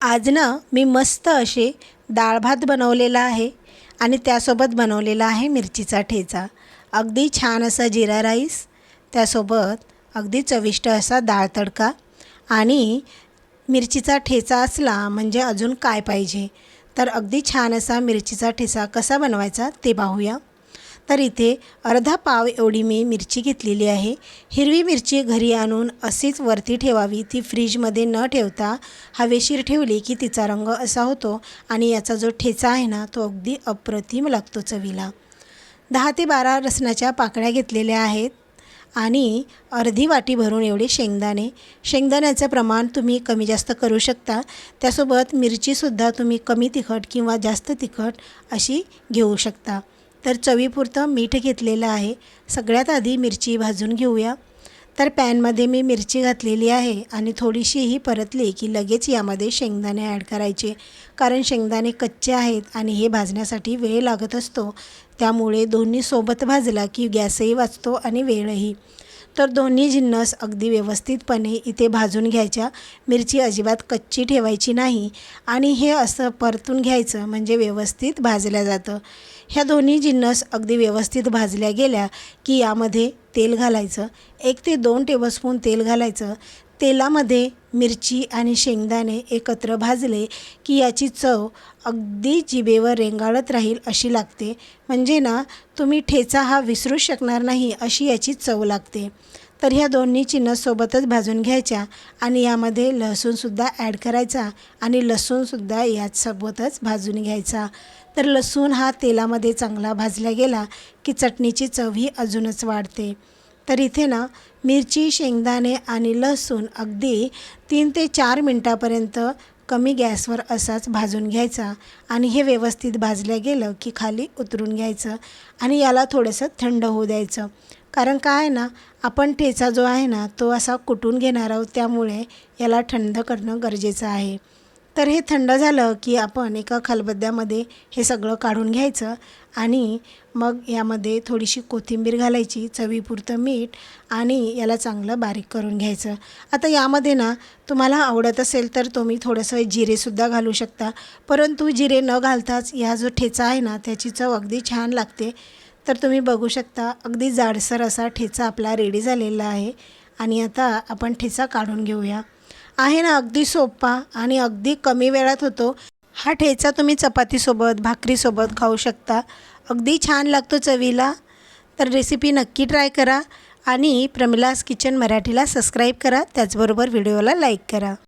आज ना मी मस्त असे डाळ भात बनवलेला आहे आणि त्यासोबत बनवलेला आहे मिरचीचा ठेचा. अगदी छान असा जिरा राईस त्यासोबत अगदी चविष्ट असा डाळ तडका आणि मिरचीचा ठेचा असला म्हणजे अजून काय पाहिजे? तर अगदी छान असा मिरचीचा ठेचा कसा बनवायचा ते पाहूया. तर इथे अर्धा पाव एवढी मी मिरची घेतलेली आहे. हिरवी मिरची घरी आणून अशीच वरती ठेवावी. ती फ्रीजमध्ये न ठेवता हवेशीर ठेवली की तिचा रंग असा होतो आणि याचा जो ठेचा आहे ना तो अगदी अप्रतिम लागतो चवीला. दहा ते बारा रसनाच्या पाकळ्या घेतलेल्या आहेत आणि अर्धी वाटी भरून एवढे शेंगदाणे. शेंगदाण्याचं प्रमाण तुम्ही कमी जास्त करू शकता. त्यासोबत मिरचीसुद्धा तुम्ही कमी तिखट किंवा जास्त तिखट अशी घेऊ शकता. तर चवीपुरतं मीठ घेतलेलं आहे. सगळ्यात आधी मिरची भाजून घेऊया. तर पॅनमध्ये मी मिरची घातलेली आहे आणि थोडीशी ही परतली की लगेच यामध्ये शेंगदाणे ॲड करायचे. कारण शेंगदाणे कच्चे आहेत आणि हे भाजण्यासाठी वेळ लागत असतो. त्यामुळे दोन्ही सोबत भाजला की गॅसही वाचतो आणि वेळही. तर दोन्ही जिन्नस अगदी व्यवस्थितपणे इथे भाजून घ्यायच्या. मिरची अजिबात कच्ची ठेवायची नाही आणि हे असं परतून घ्यायचं म्हणजे व्यवस्थित भाजल्या जातं. ह्या दोन्ही जिन्नस अगदी व्यवस्थित भाजल्या गेल्या की यामध्ये तेल घालायचं. एक ते दोन टेबलस्पून तेल घालायचं. तेलामध्ये मिरची आणि शेंगदाणे एकत्र भाजले की याची चव अगदी जिभेवर रेंगाळत राहील अशी लागते. म्हणजे ना तुम्ही ठेचा हा विसरूच शकणार नाही अशी याची चव लागते. तर ह्या दोन्ही चिन्हसोबतच भाजून घ्यायच्या आणि यामध्ये लसूणसुद्धा ॲड करायचा आणि लसूणसुद्धा याचसोबतच भाजून घ्यायचा. तर लसूण हा तेलामध्ये चांगला भाजला गेला की चटणीची चवही अजूनच वाढते. तर इथे ना मिरची शेंगदाणे आणि लसूण अगदी तीन ते चार मिनटापर्यंत कमी गॅसवर असाच भाजून घ्यायचा आणि हे व्यवस्थित भाजलं गेलं की खाली उतरून घ्यायचं आणि याला थोडंसं थंड होऊ द्यायचं. कारण काय आहे ना आपण ठेचा जो आहे ना तो असा कुटून घेणार आहोत त्यामुळे याला थंड करणं गरजेचं आहे. तर हे थंड झालं की आपण एका खलबद्द्यामध्ये हे सगळं काढून घ्यायचं आणि मग यामध्ये थोडीशी कोथिंबीर घालायची चवीपुरतं मीठ आणि याला चांगलं बारीक करून घ्यायचं. आता यामध्ये ना तुम्हाला आवडत असेल तर तुम्ही थोडंसं जिरेसुद्धा घालू शकता. परंतु जिरे न घालताच या जो ठेचा आहे ना त्याची चव अगदी छान लागते. तर तुम्ही बघू शकता अगदी जाडसर असा ठेचा आपला रेडी झालेला आहे. आणि आता आपण ठेचा काढून घेऊया. आहे ना अगदी सोपा आणि अगदी कमी वेळात होतो. हा ठेचा तुम्ही चपातीसोबत भाकरीसोबत खाऊ शकता. अगदी छान लागतो चवीला. तर रेसिपी नक्की ट्राय करा आणि प्रमिलास किचन मराठीला सबस्क्राईब करा. त्याचबरोबर व्हिडिओला लाईक करा.